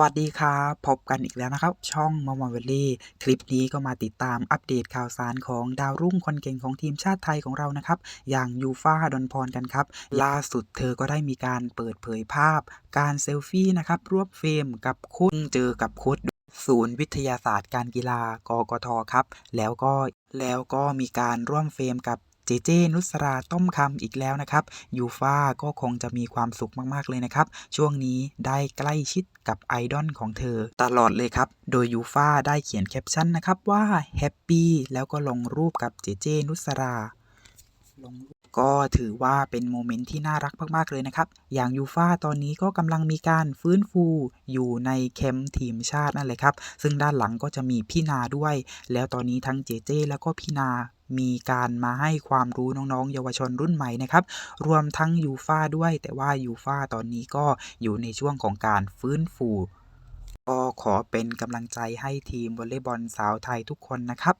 วัสดีครับ พบกันอีกแล้วนะครับ ช่องมอมเวลลี่คลิปนี้ก็มาติดตามอัปเดตข่าวสารของดาวรุ่งคนเก่งของทีมชาติไทยของเรานะครับ อย่างยูฟ่าดอนพรกันครับ ล่าสุดเธอก็ได้มีการเปิดเผยภาพ การเซลฟี่นะครับรวบเฟรมกับโค้ชเจอกับโค้ชศูนย์วิทยาศาสตร์การกีฬากกทครับ แล้วก็แล้วก็มีการร่วมเฟรมกับ เจเจนุสราต้มคำอีกแล้วนะครับยูฟ่าก็คงจะมีความสุขมากๆเลยนะครับ ช่วงนี้ได้ใกล้ชิดกับไอดอลของเธอ ตลอดเลยครับ โดยยูฟ่าได้เขียนแคปชั่นนะครับว่าแฮปปี้แล้วก็ลงรูปกับเจเจนุสราลงก็ถือว่าเป็นโมเมนต์ที่น่ารักมาก ๆ เลยนะครับ อย่างยูฟ่าตอนนี้ก็กำลังมีการฟื้นฟูอยู่ในแคมป์ทีมชาตินั่นเลยครับ ซึ่งด้านหลังก็จะมีพี่นาด้วย แล้วตอนนี้ทั้งเจเจ แล้วก็พี่นา มีการมาให้ความรู้น้องๆ เยาวชนรุ่นใหม่นะครับ รวมทั้งยูฟาด้วย แต่ว่ายูฟาตอนนี้ก็อยู่ในช่วงของการฟื้นฟูก็ขอเป็นกำลังใจให้ทีมวอลเลย์บอลสาวไทยทุกคนนะครับ